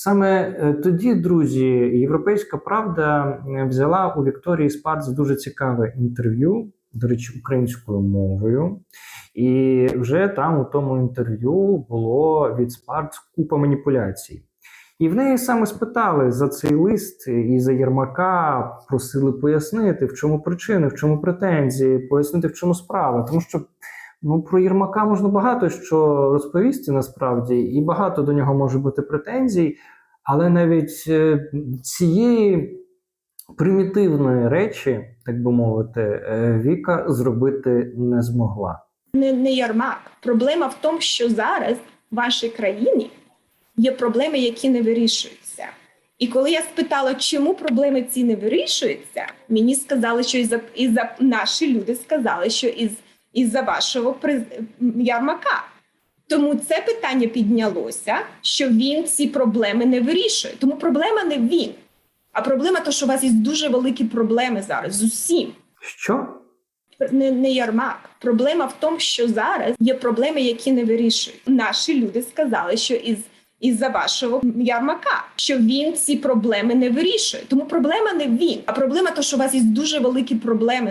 Саме е, тоді, друзі, Європейська Правда е, взяла у Вікторії Спарц дуже цікаве інтерв'ю, до речі, українською мовою. І вже там у тому інтерв'ю було від Спарц купа маніпуляцій. І в неї саме спитали за цей лист і за Єрмака, просили пояснити, в чому причини, в чому претензії, пояснити, в чому справа. Тому що ну, про Єрмака можна багато що розповісти насправді, і багато до нього може бути претензій, але навіть е, цієї примітивної речі, так би мовити, е, Віка зробити не змогла. не, не Ярмак. Проблема в тому, що зараз в вашій країні є проблеми, які не вирішуються. І коли я спитала, чому проблеми ці не вирішуються, мені сказали, що із-за із-за наші люди сказали, що із із-за вашого приз... ярмака. Тому це питання піднялося, що він ці проблеми не вирішує. Тому проблема не він, а проблема то, що у вас є дуже великі проблеми зараз з усім Що? не, не ярмак. Проблема в тому, що зараз є проблеми, які не вирішують. Наші люди сказали, що із із-за вашого ярмака, що він ці проблеми не вирішує. Тому проблема не він, а проблема то, що у вас є дуже великі проблеми